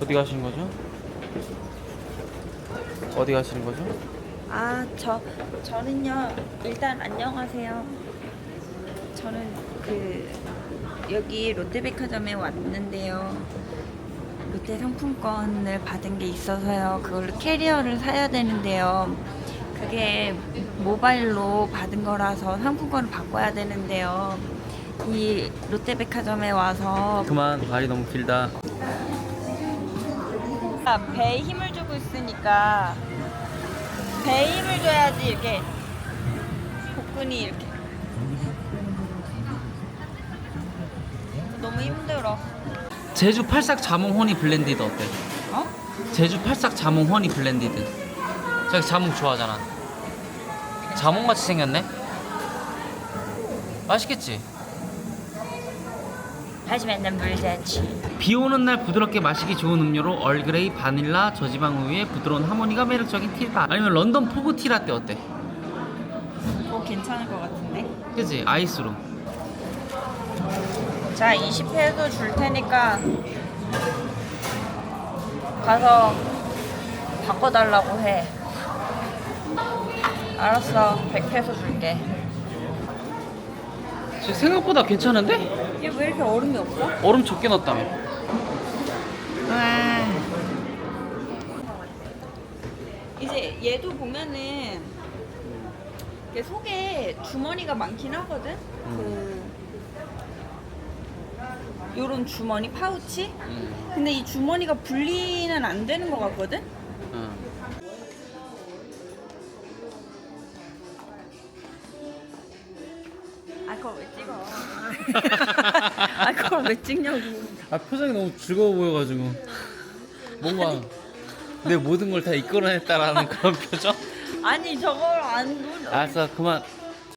어디 가시는 거죠? 어디 가시는 거죠? 아, 저 저는요. 일단 안녕하세요. 저는 그 여기 롯데백화점에 왔는데요. 롯데 상품권을 받은 게 있어서요. 그걸로 캐리어를 사야 되는데요. 그게 모바일로 받은 거라서 상품권을 바꿔야 되는데요. 이 롯데백화점에 와서 그만 말이 너무 길다. 배에 힘을 주고 있으니까 배에 힘을 줘야지 이렇게 복근이 이렇게 너무 힘들어 제주 팔싹 자몽 허니 블렌디드 어때? 어? 제주 팔싹 자몽 허니 블렌디드. 자기 자몽 좋아하잖아. 자몽 같이 생겼네. 맛있겠지? 하지만 난 물잔치 비 오는 날 부드럽게 마시기 좋은 음료로 얼그레이 바닐라 저지방 우유의 부드러운 하모니가 매력적인 티다. 아니면 런던 포그 티 라떼 어때? 그거 괜찮을 것 같은데 그지? 아이스로. 자 20회도 줄 테니까 가서 바꿔달라고 해 알았어 100페소 줄게 생각보다 괜찮은데? 얘 왜 이렇게 얼음이 없어? 얼음 적게 넣었다며. 이제 얘도 보면은 이게 속에 주머니가 많긴 하거든. 그 요런 주머니 파우치. 응. 근데 이 주머니가 분리는 안 되는 것 같거든. 그걸 왜 찍어? 아 그걸 왜 찍냐고. 아 표정이 너무 즐거워 보여가지고 뭔가 내 모든 걸 다 이끌어냈다라는 그런 표정? 아니 저걸 안 누. 알았어 그만